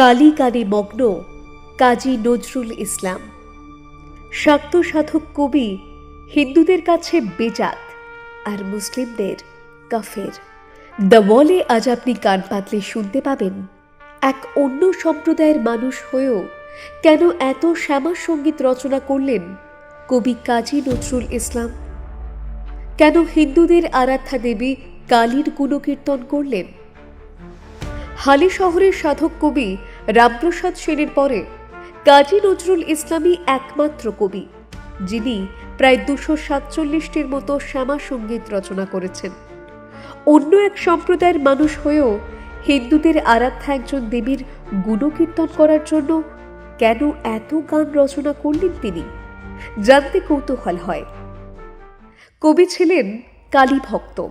কালী কানে মগ্ন কাজী নজরুল ইসলাম। শাক্ত সাধক কবি, হিন্দুদের কাছে বেজাত আর মুসলিমদের কাফের। দ্য ওয়ালে আজ আপনি কান পাতলে শুনতে পাবেন এক অন্য সম্প্রদায়ের মানুষ হয়েও কেন এত শ্যামা সংগীত রচনা করলেন কবি কাজী নজরুল ইসলাম? কেন হিন্দুদের আরাধ্যা দেবী কালীর গুণকীর্তন করলেন? হালি শহরের সাধক কবি রামপ্রসাদ সেনের পরে কাজী নজরুল ইসলামী একমাত্র কবি, যিনি প্রায় দুশো সাতচল্লিশটির মতো শ্যামা সংগীত রচনা করেছেন। অন্য এক সম্প্রদায়ের মানুষ হয়েও হিন্দুদের আরাধ্যা একজন দেবীর গুণকীর্তন করার জন্য কেন এত গান রচনা করলেন তিনি, জানতে কৌতূহল হয়। কবি ছিলেন কালী ভক্ত।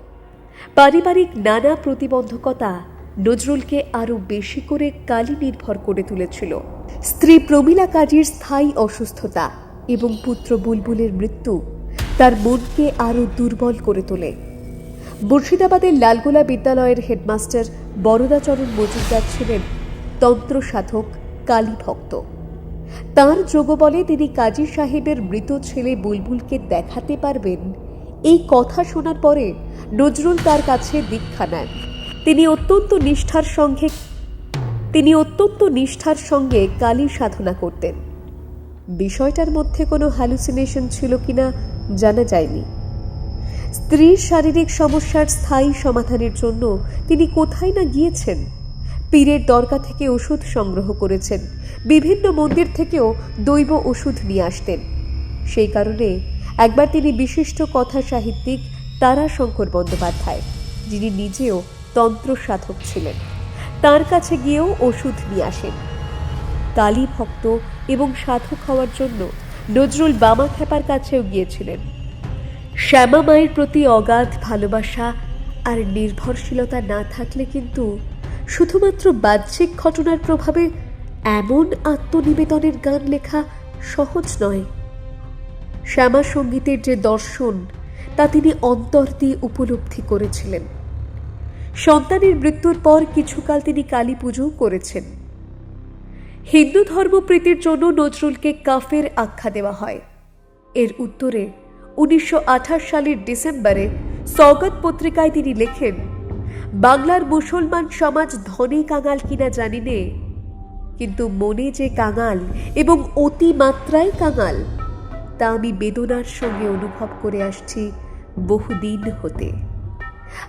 পারিবারিক নানা প্রতিবন্ধকতা নজরুলকে আরও বেশি করে কালী নির্ভর করে তুলেছিল। স্ত্রী প্রমীলা কাজীর স্থায়ী অসুস্থতা এবং পুত্র বুলবুলের মৃত্যু তার মনকে আরও দুর্বল করে তোলে। মুর্শিদাবাদের লালগোলা বিদ্যালয়ের হেডমাস্টার বরদাচরণ মজুমদার ছিলেন তন্ত্র সাধক কালী ভক্ত। তাঁর যোগবলে তিনি কাজী সাহেবের মৃত ছেলে বুলবুলকে দেখাতে পারবেন। এই কথা শোনার পরে নজরুল তার কাছে দীক্ষা নেন। তিনি অত্যন্ত নিষ্ঠার সঙ্গে, তিনি অত্যন্ত নিষ্ঠার সঙ্গে কালী সাধনা করতেন। বিষয়টার মধ্যে কোনো হ্যালুসিনেশন ছিল কিনা জানা যায়নি। স্ত্রীর শারীরিক সমস্যার স্থায়ী সমাধানের জন্য তিনি কোথায় না গিয়েছেন, পীরের দরগা থেকে ওষুধ সংগ্রহ করেছেন, বিভিন্ন মন্দির থেকেও দৈব ওষুধ নিয়ে আসতেন। সেই কারণে একবার তিনি বিশিষ্ট কথা সাহিত্যিক তারাশঙ্কর বন্দ্যোপাধ্যায়, যিনি নিজেও তন্ত্র সাধক ছিলেন। তার কাছে গিয়েও ওষুধ নিয়ে আসেন। কালী ভক্ত এবং সাধক হওয়ার জন্য নজরুল বামা খেপার কাছেও গিয়েছিলেন। শ্যামা মায়ের প্রতি অগাধ ভালোবাসা আর নির্ভরশীলতা না থাকলে কিন্তু শুধুমাত্র বাহ্যিক ঘটনার প্রভাবে এমন আত্মনিবেদনের গান লেখা সহজ নয়। শ্যামা সঙ্গীতের যে দর্শন, তা তিনি অন্তর দিয়ে উপলব্ধি করেছিলেন। সন্তানের মৃত্যুর পর কিছুকাল তিনি কালী পুজোও করেছেন। হিন্দু ধর্মপ্রীতির জন্য নজরুলকে কাফের আখ্যা দেওয়া হয়। এর উত্তরে উনিশশো আঠাশ সালের ডিসেম্বরে সৌগত পত্রিকায় তিনি লেখেন, বাংলার মুসলমান সমাজ ধনে কাঙাল কিনা জানি নে, কিন্তু মনে যে কাঙাল এবং অতি মাত্রায় কাঙাল, তা আমি বেদনার সঙ্গে অনুভব করে আসছি বহুদিন হতে।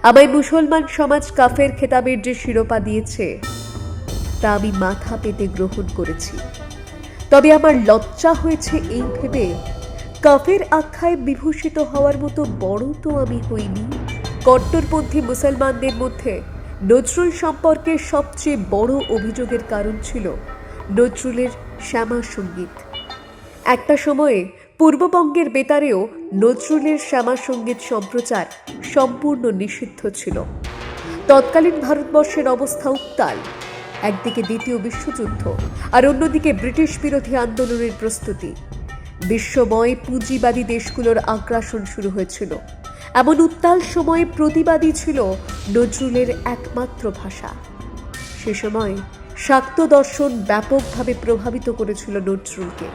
আমায় মুসলমান সমাজ কাফের খেতাবের যে শিরোপা দিয়েছে, তা আমি মাথা পেতে গ্রহণ করেছি। তবে আমার লজ্জা হয়েছে এই ভেবে, কাফের আখ্যায় বিভূষিত হওয়ার মতো বড় তো আমি হইনি। কট্টরপন্থী মুসলমানদের মধ্যে নজরুল সম্পর্কে সবচেয়ে বড় অভিযোগের কারণ ছিল নজরুলের শ্যামা সংগীত একটা সময়ে পূর্ববঙ্গের বেতারেও নজরুলের শ্যামা সংগীত সম্প্রচার সম্পূর্ণ নিষিদ্ধ ছিল। তৎকালীন ভারতবর্ষের অবস্থা উত্তাল। একদিকে দ্বিতীয় বিশ্বযুদ্ধ আর অন্যদিকে ব্রিটিশ বিরোধী আন্দোলনের প্রস্তুতি। বিশ্বময় পুঁজিবাদী দেশগুলোর আগ্রাসন শুরু হয়েছিল। এমন উত্তাল সময়ে প্রতিবাদী ছিল নজরুলের একমাত্র ভাষা। সে সময় শাক্ত দর্শন ব্যাপকভাবে প্রভাবিত করেছিল নজরুলকে।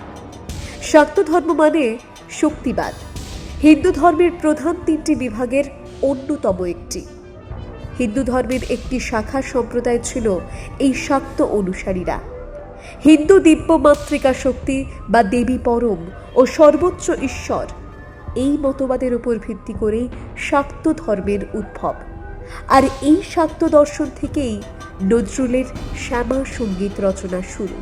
শাক্ত ধর্ম মানে শক্তিবাদ। হিন্দু ধর্মের প্রধান তিনটি বিভাগের অন্যতম একটি। হিন্দু ধর্মের একটি শাখা সম্প্রদায় ছিল এই শাক্ত অনুসারীরা। হিন্দু দিব্য মাতৃকা শক্তি বা দেবী পরম ও সর্বোচ্চ ঈশ্বর, এই মতবাদের উপর ভিত্তি করে শাক্ত ধর্মের উদ্ভব। আর এই শাক্ত দর্শন থেকেই নজরুলের শ্যামা সংগীত রচনা শুরু।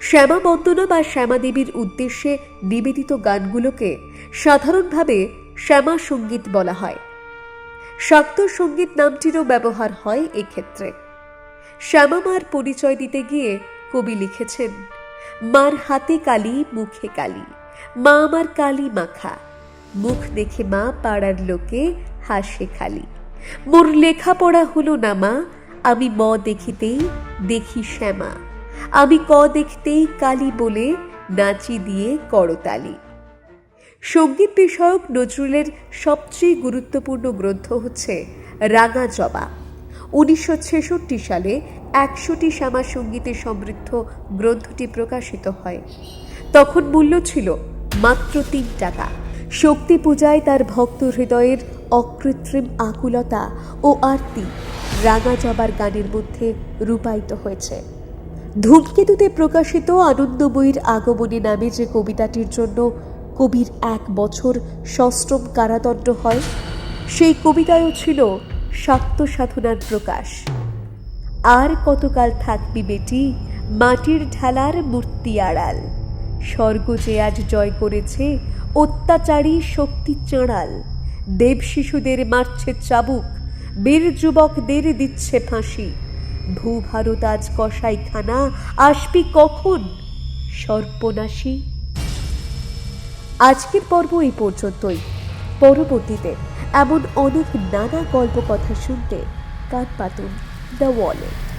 শ্যামা বন্দনা বা শ্যামা দেবীর উদ্দেশ্যে নিবেদিত গানগুলোকে সাধারণভাবে শ্যামা সংগীত বলা হয়। শাক্ত সংগীত নামটিরও ব্যবহার হয় এক্ষেত্রে। শ্যামা মার পরিচয় দিতে গিয়ে কবি লিখেছেন, মার হাতে কালি, মুখে কালি, মা আমার কালি মাখা, মুখ দেখে মা পাড়ার লোকে হাসে খালি। মোর লেখাপড়া হলো না মা, আমি ম দেখিতেই দেখি শ্যামা। আমি ক দেখতেই কালী বলে নাচি দিয়ে করতালি। সংগীত বিষয়ক নজরুলের সবচেয়ে গুরুত্বপূর্ণ গ্রন্থ হচ্ছে রাঙা জবা। উনিশশো ছেষট্টি সালে একশোটি শ্যামা সঙ্গীতে সমৃদ্ধ গ্রন্থটি প্রকাশিত হয়। তখন মূল্য ছিল মাত্র তিন টাকা। শক্তি পূজায় তার ভক্ত হৃদয়ের অকৃত্রিম আকুলতা ও আরতি রাঙা জবার গানের মধ্যে রূপায়িত হয়েছে। ধূমকেতুতে প্রকাশিত আনন্দময়ীর আগমনী নামে যে কবিতাটির জন্য কবির এক বছর সশ্রম কারাদণ্ড হয়, সেই কবিতায়ও ছিল শাক্ত সাধনার প্রকাশ। আর কতকাল থাকবি বেটি, মাটির ঢালার মূর্তি আড়াল। স্বর্গ যে আজ জয় করেছে, অত্যাচারী শক্তি চাঁড়াল। দেব শিশুদের মারছে চাবুক, বীর যুবকদের দিচ্ছে ফাঁসি। ভূভারত আজ কসাইখানা আসবি কখন? সর্বনাশী আজকের পর্ব এই পর্যন্তই। পরবর্তীতে এমন অনেক নানা গল্প কথা শুনতে কান পাতুন দ্য ওয়ালে।